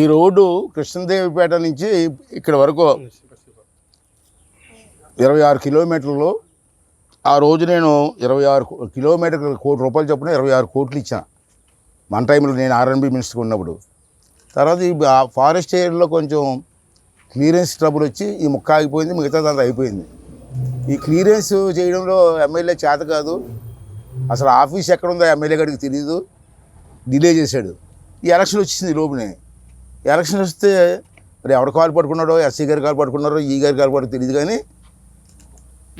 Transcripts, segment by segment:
ఈ రోడ్డు కృష్ణదేవిపేట నుంచి ఇక్కడ వరకు ఇరవై ఆరు కిలోమీటర్లు. ఆ రోజు నేను ఇరవై ఆరు కిలోమీటర్లు కోటి రూపాయలు చొప్పున ఇరవై ఆరు కోట్లు ఇచ్చాను. మన టైంలో నేను ఆర్ఎన్బి మినిస్టర్ ఉన్నప్పుడు. తర్వాత ఈ ఫారెస్ట్ ఏరియాలో కొంచెం క్లియరెన్స్ ట్రబుల్ వచ్చి ఈ ముక్క ఆగిపోయింది మిగతాదంతా అయిపోయింది. ఈ క్లియరెన్స్ చేయడంలో ఎమ్మెల్యే చేత కాదు. అసలు ఆఫీస్ ఎక్కడ ఉందో ఎమ్మెల్యే గారికి తెలియదు డిలే చేశాడు. ఈ ఎలక్షన్ వచ్చింది ఈ లోపునే. ఎలక్షన్ వస్తే మరి ఎవరు కాలు పట్టుకున్నాడో ఎస్సీ గారు కాలు పట్టుకున్నారో ఈ గారు కాలు పట్టుకు తెలియదు కానీ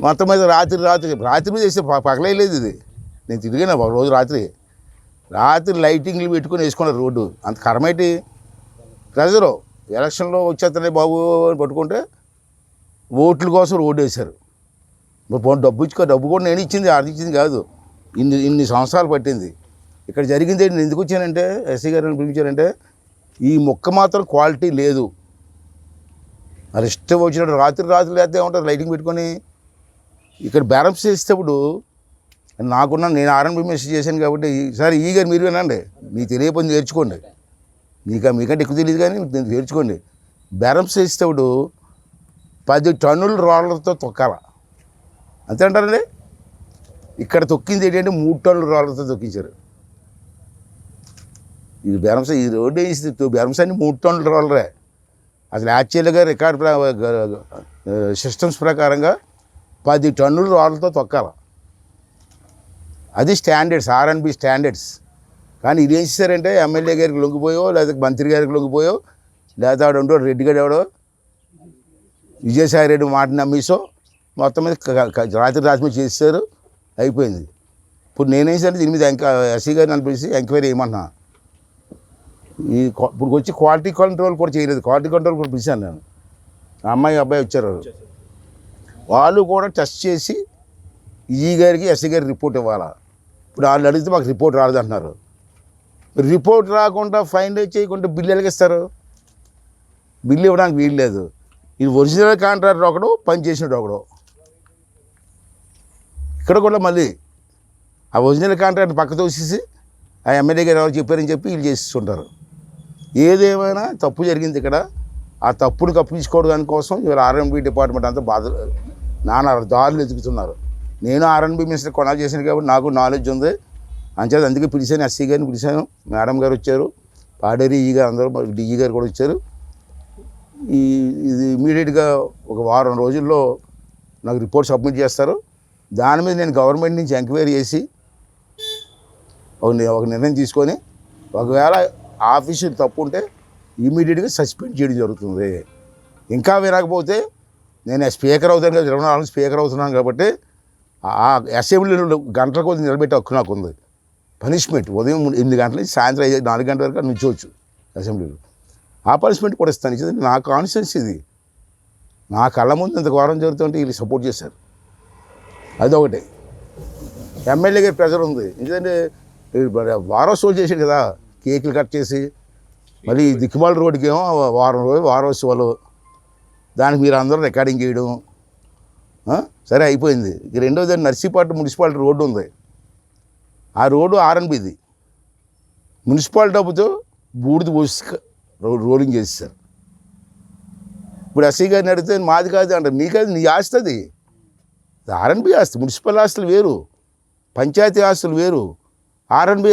మొత్తం మీద రాత్రి రాత్రి రాత్రి మీద చేస్తే పగలేదు ఇది. నేను తిరిగాను ఒక రోజు రాత్రి. రాత్రి లైటింగ్లు పెట్టుకొని వేసుకున్నారు రోడ్డు. అంత కరమేటి? ప్రజలు ఎలక్షన్లో వచ్చేస్తున్నాయి బాబు అని పట్టుకుంటే ఓట్ల కోసం రోడ్డు వేశారు. పోనీ డబ్బు ఇచ్చుకో డబ్బు కూడా నేను ఇచ్చింది అది ఇచ్చింది కాదు. ఇన్ని ఇన్ని సంవత్సరాలు పట్టింది. ఇక్కడ జరిగింది నేను ఎందుకు వచ్చానంటే ఎస్సీ గారిని పిలిపించారంటే ఈ మొక్క మాత్రం క్వాలిటీ లేదు. మరి ఇష్టం వచ్చినట్టు రాత్రి రాత్రి లేకపోతే ఏమంటారు లైటింగ్ పెట్టుకొని ఇక్కడ బ్యాలెన్స్ చేసేటప్పుడు నాకున్న నేను ఆర్ఎన్బి మెసేజ్ చేశాను కాబట్టి ఈసారి ఈ గారు మీరు వినండి. మీకు తెలియకపోతే నేర్చుకోండి. మీకు మీకంటే ఎక్కువ తెలియదు కానీ మీరు నేర్చుకోండి. బ్యాలెన్స్ చేసేటప్పుడు పది టన్నుల రోళ్ళతో తొక్కాల? అంతే అంటారండి ఇక్కడ తొక్కింది ఏంటంటే మూడు టన్నుల రాళ్ళతో తొక్కించారు. ఇది బెరంస ఈ రోడ్డు వేసి బెరంస మూడు టన్నుల రోలరే అసలు యాక్చువల్గా రికార్డ్ సిస్టమ్స్ ప్రకారంగా పది టన్నుల రాళ్ళతో తొక్కాల. అది స్టాండర్డ్స్ ఆర్ఎన్బి స్టాండర్డ్స్. కానీ ఇది ఏం చేశారంటే ఎమ్మెల్యే గారికి లొంగిపోయో లేదా మంత్రి గారికి లొంగిపోయో లేదా ఆడు ఉంటో రెడ్డి గారు ఎవడో విజయసాయి రెడ్డి మాట నమ్మేసో మొత్తం మీద రాత్రి రాత్రి మీద చేశారు అయిపోయింది. ఇప్పుడు నేనేం సరే దీని మీద ఎంక ఎస్సీ గారిని అనిపించి ఎంక్వైరీ చేయమన్నా ఈ క్వా- ఇప్పుడు వచ్చి క్వాలిటీ కంట్రోల్ కూడా చేయలేదు. క్వాలిటీ కంట్రోల్ కూడా పిలిచాను నేను. అమ్మాయి అబ్బాయి వచ్చారు. వాళ్ళు కూడా టెస్ట్ చేసి ఈ గారికి ఎస్సీ గారికి రిపోర్ట్ ఇవ్వాలా. ఇప్పుడు వాళ్ళు అడిగితే మాకు రిపోర్ట్ రాలేదంటున్నారు. రిపోర్ట్ రాకుండా ఫైన్ చేయకుండా బిల్లు ఎలాగిస్తారు బిల్లు ఇవ్వడానికి వీలు లేదు. ఇది ఒరిజినల్ కాంట్రాక్టర్ ఒకడు పని చేసినట్టు ఒకడు. ఇక్కడ కూడా మళ్ళీ ఆ ఒరిజినల్ కాంట్రాక్ట్ పక్క తోసేసి ఆ ఎమ్మెల్యే గారు ఎవరు చెప్పారని చెప్పి వీళ్ళు చేస్తుంటారు. ఏదేమైనా తప్పు జరిగింది ఇక్కడ ఆ తప్పును కప్పించుకోవడానికి కోసం ఇవాళ ఆర్ఎన్బి డిపార్ట్మెంట్ అంతా బాధ నానా దారులు ఎదుగుతున్నారు. నేను ఆర్ఎన్బి మినిస్టర్ కొనాలి చేశాను కాబట్టి నాకు నాలెడ్జ్ ఉంది. అంచేది అందుకే పిలిచాను ఎస్సీ గారిని పిలిచాను. మేడం గారు వచ్చారు. పాడేరి ఈ గారు అందరూ డిఈ గారు కూడా వచ్చారు. ఈ ఇది ఇమీడియట్గా ఒక వారం రోజుల్లో నాకు రిపోర్ట్ సబ్మిట్ చేస్తారు. దాని మీద నేను గవర్నమెంట్ నుంచి ఎంక్వైరీ చేసి ఒక ఒక నిర్ణయం తీసుకొని ఒకవేళ ఆఫీసు తప్పు ఉంటే ఇమీడియట్గా సస్పెండ్ చేయడం జరుగుతుంది. ఇంకా వినకపోతే నేను స్పీకర్ అవుతాను కదా ఇరవై నాలుగు స్పీకర్ అవుతున్నాను కాబట్టి ఆ అసెంబ్లీలో గంటల కొద్ది నిలబెట్టే హక్కు నాకు ఉంది. పనిష్మెంట్ ఉదయం ఎనిమిది గంటల నుంచి సాయంత్రం ఐదు నాలుగు గంటల వరకు నుంచోవచ్చు అసెంబ్లీలో. ఆ పనిష్మెంట్ కూడా ఇస్తాను. ఇది నా కాన్షియన్స్ ఇది. నా కళ్ళ ముందు ఇంత ఘోరం జరుగుతుంటే వీళ్ళు సపోర్ట్ చేశారు. అదొకటి. ఎమ్మెల్యే గారి ప్రెజర్ ఉంది. ఎందుకంటే వారోత్సవాలు చేశాడు కదా కేకులు కట్ చేసి మళ్ళీ దిక్కుమాల రోడ్డుకి ఏమో వారం రోజులు వారోత్సవాలు దానికి మీరు అందరూ రికార్డింగ్ చేయడం. సరే అయిపోయింది. ఇక రెండోది నర్సీపాటు మున్సిపాలిటీ రోడ్డు ఉంది. ఆ రోడ్డు ఆర్ఎన్బిది మున్సిపాలిటీ డబ్బుతో బూడిద పోసి రో- రోలింగ్ చేసేసారు. ఇప్పుడు ఎస్సీ గారిని అడిగితే మాది కాదు అంటారు మీకది నీ ఆస్తుంది ఆర్ఎన్బి ఆస్తి మున్సిపల్ ఆస్తులు వేరు పంచాయతీ ఆస్తులు వేరు ఆర్ఎన్బి